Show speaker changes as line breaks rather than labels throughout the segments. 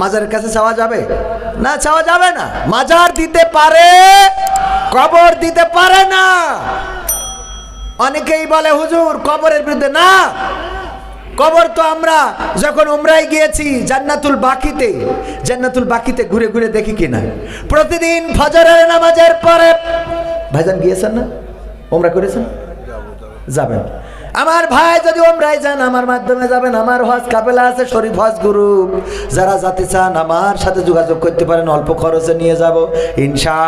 মাজারের কাছে চাওয়া যাবে না চাওয়া যাবে না মাজার দিতে পারে কবর দিতে পারে না অনেকেই বলে হুজুর কবরের বিরুদ্ধে না কবর তো আমরা যখন ওমরাই গিয়েছি জান্নাতুল বাকিতে জান্নাতুল বাকিতে ঘুরে ঘুরে দেখি কিনা প্রতিদিন ফজরের নামাজের পরে ভাইজান গিয়েছেন না ওমরা করেছেন যাবেন আমার ভাই যদি ওমরাই যান আমার মাধ্যমে যাবেন আমার হজ কাপেলা আছে শরীফ হজ গুরু যারা যাতে চান আমার সাথে যোগাযোগ করতে পারেন অল্প খরচে নিয়ে যাব ইনশা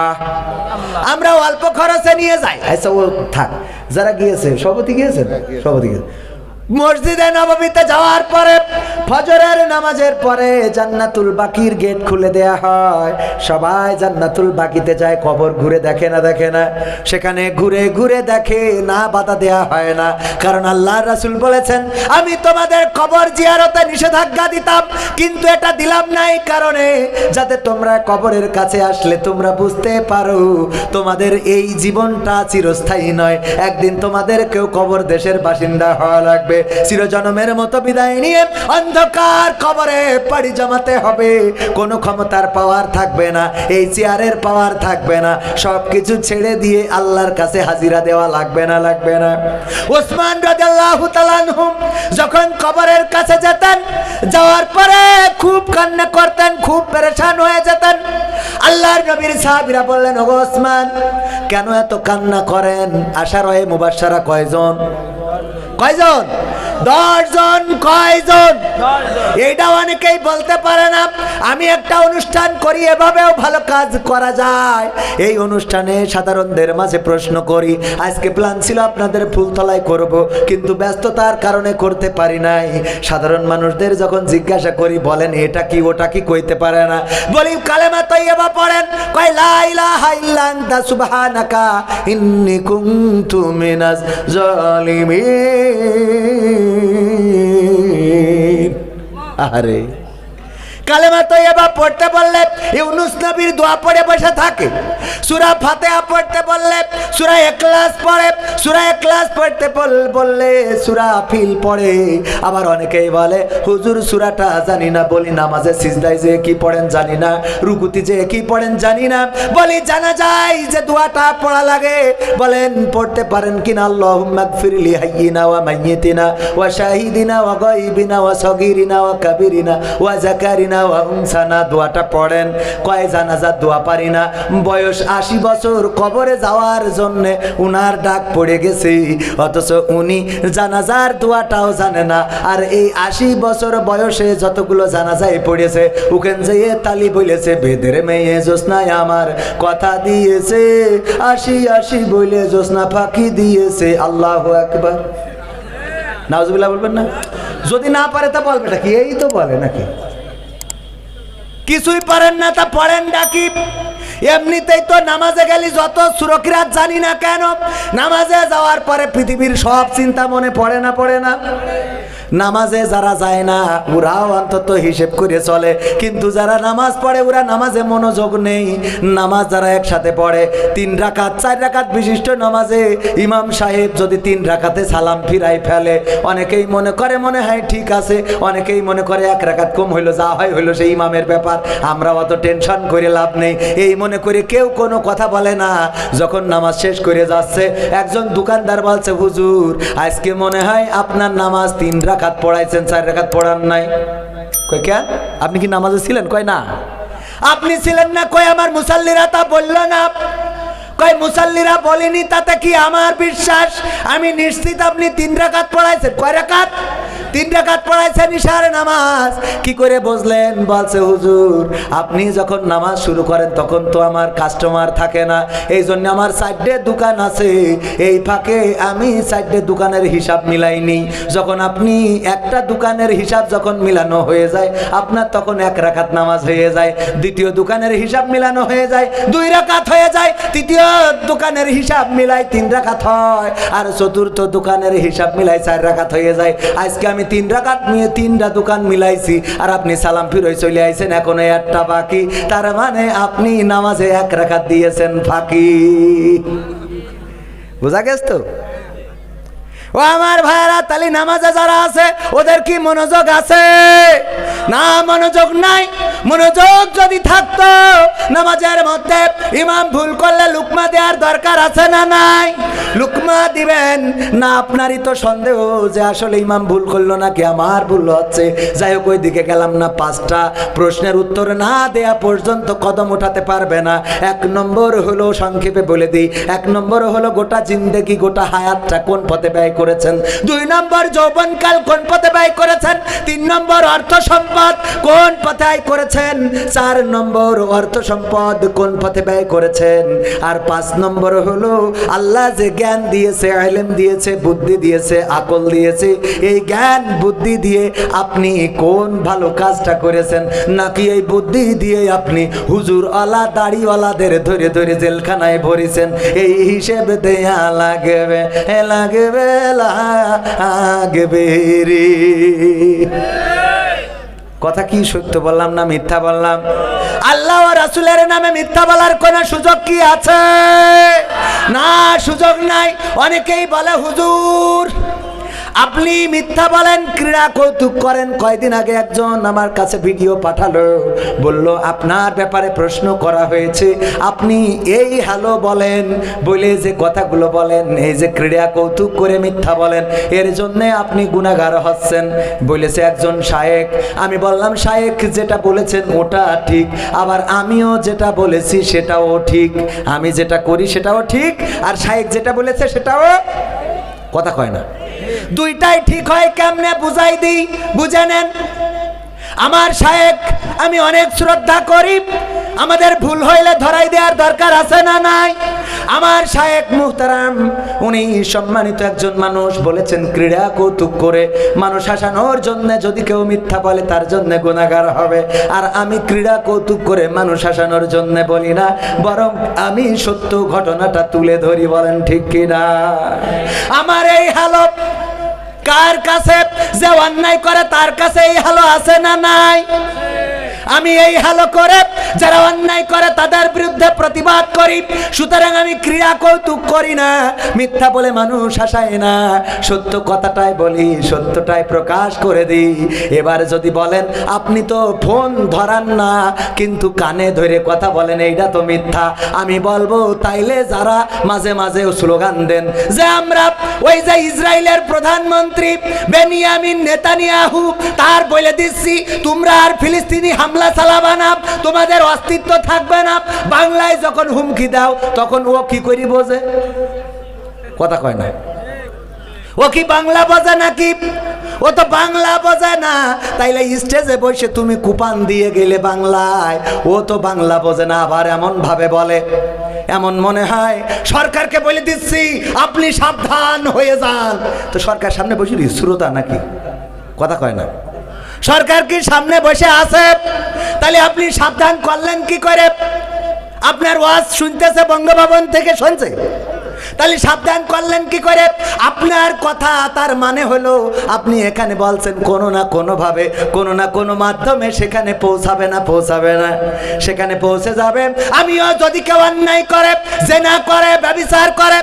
আমরা অল্প খরচে নিয়ে যাই আচ্ছা ও থাক যারা গিয়েছে সভাপতি গিয়েছেন হ্যাঁ, সভাপতি গিয়েছে মসজিদে নবমীতে যাওয়ার পরে ফজরের নামাজের পরে জান্নাতুল বাকির গেট খুলে দেয়া হয় সবাই জান্নাতুল বাকিতে যায় কবর ঘুরে দেখে না দেখে না সেখানে ঘুরে ঘুরে দেখে না বাধা দেয়া হয় না কারণ আল্লাহ রাসুল বলেছেন আমি তোমাদের কবর জিয়ারতে নিষেধাজ্ঞা দিতাম কিন্তু এটা দিলাম নাই কারণে যাতে তোমরা কবরের কাছে আসলে তোমরা বুঝতে পারো তোমাদের এই জীবনটা চিরস্থায়ী নয় একদিন তোমাদের কেউ কবর দেশের বাসিন্দা হওয়া লাগবে চিরজনমের মতো বিদায় নিয়ে অন্ধকার কবরে পাড়ি জমাতে হবে কোনো ক্ষমতার পাওয়ার থাকবে না এই চেয়ারের পাওয়ার থাকবে না সব কিছু ছেড়ে দিয়ে আল্লাহর কাছে হাজিরা দেওয়া লাগবে না লাগবে না ওসমান যখন কবরের কাছে যেতেন যাওয়ার পরে খুব কান্না করতেন খুব পরেশান হয়ে যেতেন আল্লাহর নবীর সাহাবিরা বললেন ওগো ওসমান কেন এত কান্না করেন আশা রয়ে মুবাসারা কয়জন কয়জন দশজন কয়জন এটা অনেকেই বলতে পারে না আমি একটা অনুষ্ঠান করি এভাবেও ভালো কাজ করা যায় এই অনুষ্ঠানে সাধারণদের মাঝে প্রশ্ন করি আজকে প্ল্যান ছিল আপনাদের ফুলতলায় করব কিন্তু ব্যস্ততার কারণে করতে পারি নাই সাধারণ মানুষদের যখন জিজ্ঞাসা করি বলেন এটা কি ওটা কি কইতে পারে না বলি কালেমা এবার পড়েন কয় লাইলা হাইলান দা সুবহানাকা ইন্নি কুনতু মিনাজ জালিমিন अरे কালেমা তৈবা পড়তে বললে ইউনুস নবীর দোয়া পড়ে বসে থাকে সুরা ফাতেহা পড়তে বললে সুরা একলাস পড়ে সুরা একলাস পড়তে বললে সুরা ফিল পড়ে আবার অনেকেই বলে হুজুর সুরাটা জানি না বলি নামাজে সিজদাই যে কি পড়েন জানি না রুকুতি যে কি পড়েন জানি না বলি জানা যায় যে দোয়াটা পড়া লাগে বলেন পড়তে পারেন কিনা আল্লাহ ফিরলি হাইয়িনা ওয়া মাইয়িতিনা ওয়া শাহিদিনা ওয়া গাইবিনা ওয়া সগিরিনা ওয়া কাবিরিনা ওয়া জাকারিনা দোয়াটা পড়েন কয় জানাজার দোয়া পারি না বয়স আশি বছর কবরে যাওয়ার জন্য উনার ডাক পড়ে গেছে অথচ উনি জানাজার দোয়াটাও জানে না আর এই আশি বছর বয়সে যতগুলো পড়েছে উকেন যেয়ে তালি বলেছে বেদের মেয়ে আমার কথা দিয়েছে আশি আশি বলে জোসনা ফাঁকি দিয়েছে আল্লাহ একবার নাওজবিল্লা বলবেন না যদি না পারে তা বলবে নাকি এই তো বলে নাকি কিছুই পারেন না তা পড়েন ডাকি এমনিতেই তো নামাজে গেলি যত সুরক্ষিরা জানি না কেন নামাজে যাওয়ার পরে পৃথিবীর সব চিন্তা মনে পড়ে না পড়ে না নামাজে যারা যায় না ওরাও অন্তত হিসেব করে চলে কিন্তু যারা নামাজ পড়ে ওরা নামাজে মনোযোগ নেই নামাজ যারা একসাথে পড়ে তিন রাকাত চার রাকাত বিশিষ্ট নামাজে ইমাম সাহেব যদি তিন রাকাতে সালাম ফিরাই ফেলে অনেকেই মনে করে মনে হয় ঠিক আছে অনেকেই মনে করে এক রাকাত কম হইলো যা হয় হইলো সেই ইমামের ব্যাপার আমরা অত টেনশন করে লাভ নেই এই মনে করে কেউ কোনো কথা বলে না যখন নামাজ শেষ করে যাচ্ছে একজন দোকানদার বলছে হুজুর আজকে মনে হয় আপনার নামাজ তিন রাখা রাখাত পড়াইছেন চার রাখাত পড়ান নাই কয় কে আপনি কি নামাজে ছিলেন কয় না আপনি ছিলেন না কয় আমার মুসাল্লিরা তা বলল না কয় মুসাল্লিরা বলেনি তাতে কি আমার বিশ্বাস আমি নিশ্চিত আপনি তিন রাখাত পড়াইছেন কয় রাখাত তিন রাকাত পড়াইছেন ইশার নামাজ কি করে বুঝলেন বলছে হুজুর আপনি যখন নামাজ শুরু করেন তখন তো আমার কাস্টমার থাকে না এই জন্য আমার সাইডে দোকান আছে এই ফাঁকে আমি সাইডে দোকানের হিসাব মিলাইনি যখন আপনি একটা দোকানের হিসাব যখন মিলানো হয়ে যায় আপনার তখন এক রাখাত নামাজ হয়ে যায় দ্বিতীয় দোকানের হিসাব মিলানো হয়ে যায় দুই রাখাত হয়ে যায় তৃতীয় দোকানের হিসাব মিলাই তিন রাখাত হয় আর চতুর্থ দোকানের হিসাব মিলাই চার রাখাত হয়ে যায় আজকে আমি আমি তিন রাকাত নিয়ে তিনটা দোকান মিলাইছি আর আপনি সালাম ফিরোয় চলে আইছেন এখন একটা বাকি তার মানে আপনি নামাজে এক রাখাত দিয়েছেন ফাঁকি বোঝা গেছ তো ও আমার ভাইরা তালি নামাজে যারা আছে ওদের কি মনোযোগ আছে না মনোযোগ নাই মনোযোগ যদি থাকতো নামাজের মধ্যে ইমাম ভুল করলে লুকমা দেওয়ার দরকার আছে না নাই লুকমা দিবেন না আপনারই তো সন্দেহ যে আসলে ইমাম ভুল করলো নাকি আমার ভুল হচ্ছে যাই হোক ওই দিকে গেলাম না পাঁচটা প্রশ্নের উত্তর না দেয়া পর্যন্ত কদম ওঠাতে পারবে না এক নম্বর হলো সংক্ষেপে বলে দিই এক নম্বর হলো গোটা জিন্দেগি গোটা হায়াতটা কোন পথে ব্যয় করেছেন দুই নম্বর যৌবনকাল কোন পথে ব্যয় করেছেন তিন নম্বর অর্থ সম্পদ সম্পদ কোন পথায় করেছেন চার নম্বর অর্থ সম্পদ কোন পথে ব্যয় করেছেন আর পাঁচ নম্বর হলো আল্লাহ যে জ্ঞান দিয়েছে আইলেম দিয়েছে বুদ্ধি দিয়েছে আকল দিয়েছে এই জ্ঞান বুদ্ধি দিয়ে আপনি কোন ভালো কাজটা করেছেন নাকি এই বুদ্ধি দিয়ে আপনি হুজুর আলা দাড়িওয়ালাদের ধরে ধরে জেলখানায় ভরেছেন এই হিসেবে দেয়া লাগবে লাগবে লাগবে রে কথা কি সত্য বললাম না মিথ্যা বললাম আল্লাহ রাসুলের নামে মিথ্যা বলার কোনো সুযোগ কি আছে না সুযোগ নাই অনেকেই বলে হুজুর আপনি মিথ্যা বলেন ক্রীড়া কৌতুক করেন কয়দিন আগে একজন আমার কাছে ভিডিও পাঠালো বলল আপনার ব্যাপারে প্রশ্ন করা হয়েছে আপনি এই হ্যালো বলেন বলে যে কথাগুলো বলেন এই যে ক্রীড়া কৌতুক করে মিথ্যা বলেন এর জন্যে আপনি গুণাগার হচ্ছেন বলেছে একজন শায়েক আমি বললাম শায়েক যেটা বলেছেন ওটা ঠিক আবার আমিও যেটা বলেছি সেটাও ঠিক আমি যেটা করি সেটাও ঠিক আর শায়েক যেটা বলেছে সেটাও কথা কয় না দুইটাই ঠিক হয় কেমনে বুঝাই দিই বুঝে নেন আমার সাহেব আমি অনেক শ্রদ্ধা করি আমাদের ভুল হইলে ধরাই দেওয়ার দরকার আছে না নাই আমার শায়েক মুহতারাম উনি সম্মানিত একজন মানুষ বলেছেন ক্রীড়া কৌতুক করে মানুষ হাসানোর জন্য যদি কেউ মিথ্যা বলে তার জন্য গুণাগার হবে আর আমি ক্রীড়া কৌতুক করে মানুষ হাসানোর জন্য বলি না বরং আমি সত্য ঘটনাটা তুলে ধরি বলেন ঠিক কিনা আমার এই হালত কার কাছে যে অন্যায় করে তার কাছে এই হালো আছে না নাই আমি এই হালো করে যারা অন্যায় করে তাদের বিরুদ্ধে প্রতিবাদ করি সুতরাং আমি ক্রিয়া কৌতুক করি না মিথ্যা বলে মানুষ আসায় না সত্য কথাটাই বলি সত্যটাই প্রকাশ করে দিই এবার যদি বলেন আপনি তো ফোন ধরান না কিন্তু কানে ধরে কথা বলেন এইটা তো মিথ্যা আমি বলবো তাইলে যারা মাঝে মাঝে স্লোগান দেন যে আমরা ওই যে ইসরায়েলের প্রধানমন্ত্রী বেনিয়ামিন নেতানিয়াহু তার বলে দিচ্ছি তোমরা আর ফিলিস্তিনি হামলা বাংলা চালাবা না তোমাদের অস্তিত্ব থাকবে না বাংলায় যখন হুমকি দাও তখন ও কি করি বোঝে কথা কয় না ও কি বাংলা বোঝে নাকি ও তো বাংলা বোঝে না তাইলে স্টেজে বসে তুমি কুপান দিয়ে গেলে বাংলায় ও তো বাংলা বোঝে না আবার এমন ভাবে বলে এমন মনে হয় সরকারকে বলে দিচ্ছি আপনি সাবধান হয়ে যান তো সরকার সামনে বসে শ্রোতা নাকি কথা কয় না সরকার কি সামনে বসে আছে তাহলে আপনি সাবধান করলেন কি করে আপনার ওয়াজ শুনতেছে বঙ্গভবন থেকে শুনছে তাহলে সাবধান করলেন কি করে আপনার কথা তার মানে হলো আপনি এখানে বলছেন কোনো না কোনোভাবে কোনো না কোনো মাধ্যমে সেখানে পৌঁছাবে না পৌঁছাবে না সেখানে পৌঁছে যাবে আমিও যদি কেউ অন্যায় করে জেনা করে ব্যবচার করে